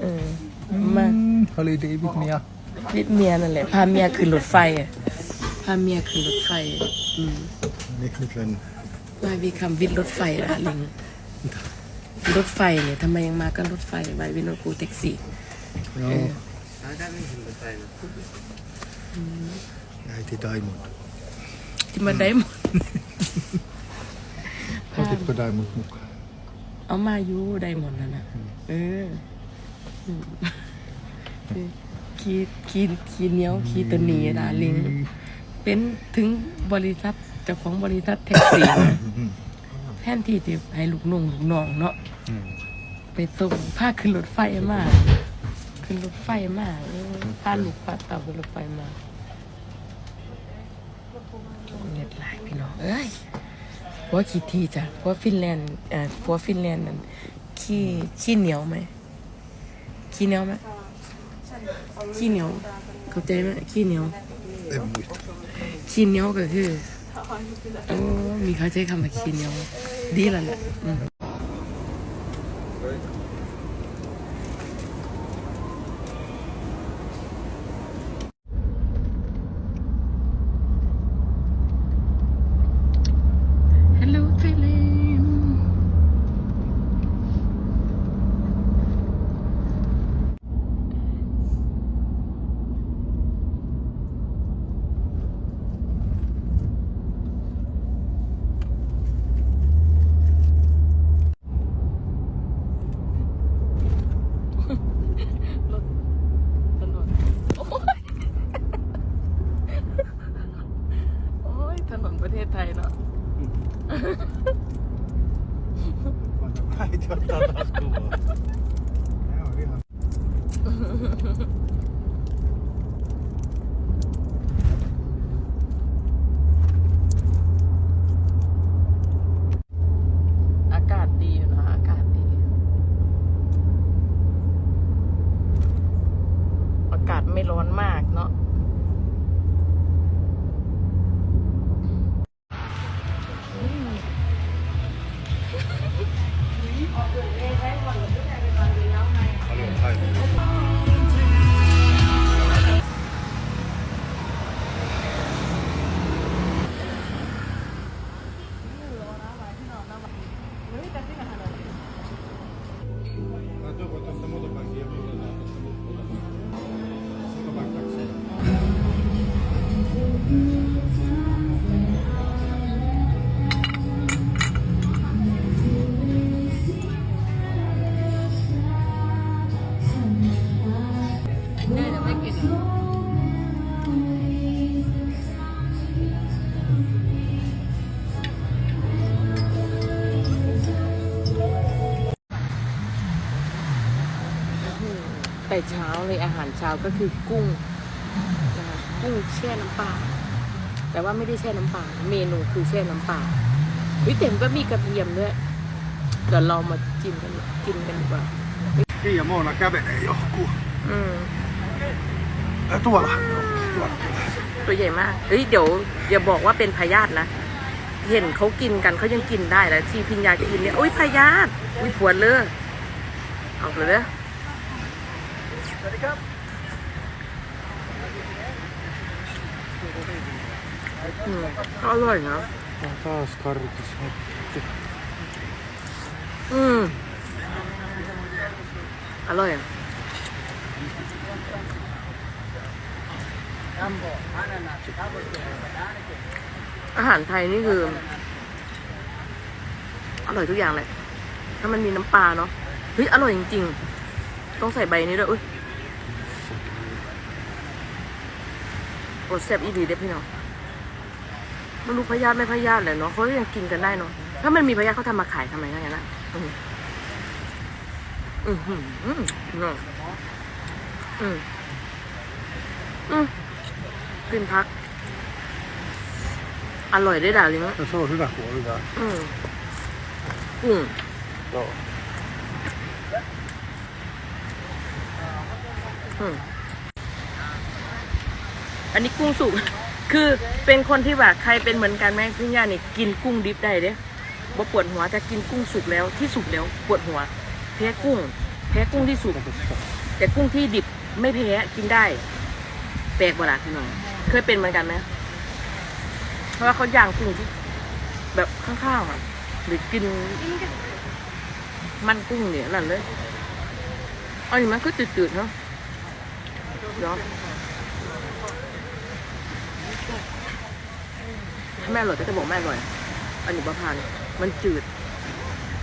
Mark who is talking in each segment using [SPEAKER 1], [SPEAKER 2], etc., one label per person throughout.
[SPEAKER 1] เออ มา
[SPEAKER 2] Holiday with Mia.
[SPEAKER 1] วิทเมียนั่นแหละ พาเมียขึ้นรถไฟอะพาเมียขึ้นรถไฟ อืม
[SPEAKER 2] Nicht mit wenn.
[SPEAKER 1] มาวีคำวิทรถไฟละลิง รถไฟเนี่ยทำไมยังมากันรถไฟไว้วินโนกูแท็กซี่
[SPEAKER 2] Ja.
[SPEAKER 1] Eh.
[SPEAKER 2] Nej, till Diamond.
[SPEAKER 1] ที่มาได้หมด
[SPEAKER 2] Alltid på Diamond Muck.
[SPEAKER 1] เอามาอยู่ได้หมดแล้วนะเอออืมขี่ขี่ขี่เหนี้ยวขี่ตัวหนีนะลิง เป็นถึงบริษัทเจ้าของบริษัทแท็กซี่นะแทนที่จะให้ลูกน้องลูกน้องเนาะไปส่งพาขึ้นรถไฟมาขึ้นรถไฟมาเออพาลูกพาเต่าขึ้นรถไฟมาเน็ตไลน์พี่น้องเอ้ย เพราขี่ทีจ้ะเพราะฟินแลนด์เอ่อเพราะฟินแลนด์นั้นขี้ขี้เหนียวไหมขี้เหนียวไหมขี้เหนียว เข้าใจไหมขี้เหนียว
[SPEAKER 2] Es
[SPEAKER 1] muito. ขี้เหนียวก็คือโอ้มีเขาใช้คำว่าขี้เหนียวดีแล้วแหละอืม Hello Thailand รถถนนโอ้ยโอ้ยถนนประเทศไทยเนาะ
[SPEAKER 2] Nej, det var inte alls goda. Ja, det är
[SPEAKER 1] อากาศดีอยู่นะ อากาศดี อากาศไม่ร้อนมากเนาะ แต่เช้าเลยอาหารเช้าก็คือกุ้งนะคะกุ้งแช่น้ำปลาแต่ว่าไม่ได้แช่น้ำปลาเมนูคือแช่น้ำปลาวิเต็มก็มีกระเทียมด้วยเดี๋ยวเรามากินกันกินกันดีกว่า
[SPEAKER 2] Pia Moona kävelee johonkin.
[SPEAKER 1] อืม
[SPEAKER 2] Äh, tuolla. Tuolla.
[SPEAKER 1] ตัวใหญ่มากเฮ้ยเดี๋ยวอย่าบอกว่าเป็นพยาธินะเห็นเขากินกันเขายังกินได้แล้วที่พิญญากินเนี่ยโอ้ยพยาธิอุ้ยปวดเลยเอาเลย เด้ออืมอร่อยนะ
[SPEAKER 2] On taas karkis.
[SPEAKER 1] อืมอร่อยอะอาหารไทยนี่คือ อร่อยทุกอย่างเลย ถ้ามันมีน้ำปลาเนาะ เฮ้ย อร่อยจริง ๆ ต้องใส่ใบนี้ด้วยอุ้ย โอ้แซ่บอีดีเด้พี่น้องไมันรู้พยาธิไม่พยาธิเลยเนาะเขายังกินกันได้เนาะถ้ามันมีพยาธิเขาทำมาขายทำไมงั้นนะอืมอืมอืมอืมอืมอืมอืมกินพัก อร่อยได้ด่าเลิง
[SPEAKER 2] Ja, se on hyvä kun on hyvä.
[SPEAKER 1] อืมอืม
[SPEAKER 2] Joo.
[SPEAKER 1] อืม อันนี้กุ้งสุก คือเป็นคนที่แบบใครเป็นเหมือนกันไหมพี่ย่านี่กินกุ้งดิบได้เด้บ่ปวดหัวแต่กินกุ้งสุกแล้วที่สุกแล้วปวดหัว แพ้กุ้ง แพ้กุ้งที่สุกแต่กุ้งที่ดิบไม่แพ้กินได้ แปลกประหลาดพี่น้องเคยเป็นเหมือนกันไหมเพราะว่าเขาย่างกุ้งที่แบบข้างๆอะหรือกินมันกุ้งเนี่ยนั่นเลยอันนี้มันก็จืดๆเนาะเนาะ ถ้าแม่อร่อยก็จะบอกแม่อร่อย อันนี้บะพานมันจืด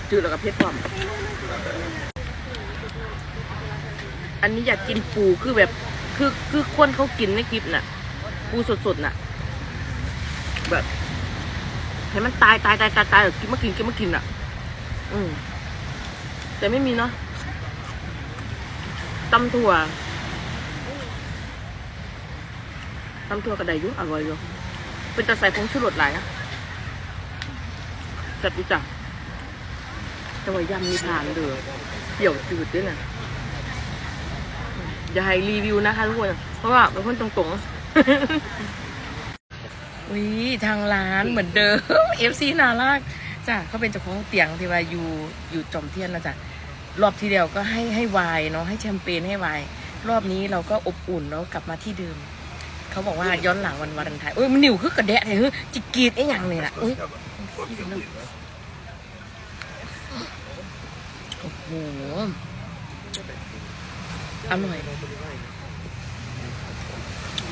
[SPEAKER 1] จืดแล้วก็เผ็ดกว่าอันนี้อยากกินปูคือแบบ คือคือคนเขากินในคลิปน่ะ ปูสดๆน่ะ แบบให้มันตายตายตายตายตายกินมากินกินมากินอะ อืมแต่ไม่มีเนาะตำถั่ว ตำถั่วกระไดยุ่อร่อยอยู่เป็นตะใส่ผงชูรสหลายอะจัดดีจ้ะแต่ว่ายำมีทานเด้อเปรี้ยวจืดด้วยนะอย่าให้รีวิวนะคะทุกคน เพราะว่าเป็นคนตรงๆอุ้ยทางร้านเหมือนเดิมเอฟซีนารักจ้ะเขาเป็นเจ้าของเตียงที่ว่าอยู่อยู่จอมเทียนนะจ๊ะรอบที่เดียวก็ให้ให้วายเนาะให้แชมเปญให้วาย รอบนี้เราก็อบอุ่นแล้วกลับมาที่เดิม เขาบอกว่าย้อนหลังวันวาเลนไทน์เอ้ยมันหนิวคือกระแดะเลยเฮ้ยจิกรีดไอ้หยังเนี่ยนะอุ้ยโอ้โหอร่อย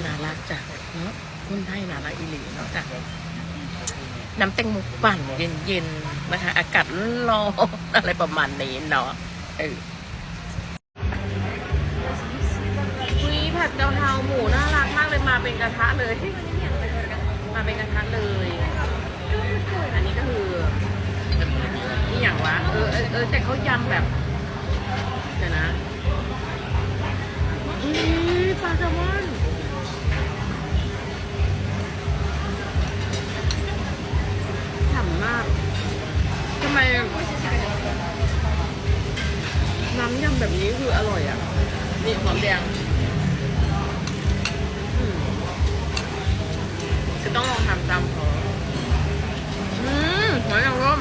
[SPEAKER 1] น่ารักจ้ะเนาะคนไทยน่ารักอีหลีเนาะจ้ะน้ำแตงโมปั่นเย็นๆนะคะ อากาศร้อนอะไรประมาณนี้เนาะเอออุ้ยผัดกะเพราหมูน่ารัก เลยมาเป็นกระทะเลยมาเป็นกระทะเลย อันนี้ก็คือนี่อย่างวะเออเออเออแต่เขายำแบบเดี๋ยวนะอุ้ยปลาแซลมอน คือต้องลองทำตามเขาอืมหอยนางรม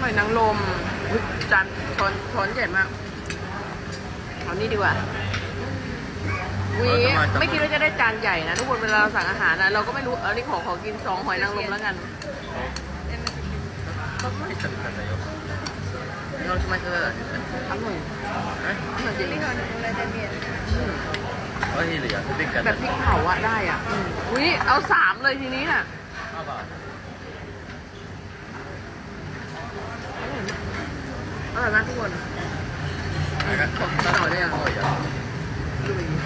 [SPEAKER 1] หอยนางรมอุ๊ยจานช้อนช้อนใหญ่มากเอานี่ดีกว่าวีไม่คิดว่าจะได้จานใหญ่นะทุกคนเวลาเราสั่งอาหารนะเราก็ไม่รู้เอานี่ขอขอกินสองหอยนางรมแล้วกันเราจะมาเจ ก็ที่เหลือพริ
[SPEAKER 3] กกัน
[SPEAKER 1] แบบพริกเผาอะได้อะอุ้ยเอาสามเลยทีนี้น่ะน่าร่อยมากทุกคน ไปกันต่อยได้ยัง อร่อย
[SPEAKER 3] ดูอ
[SPEAKER 1] ะ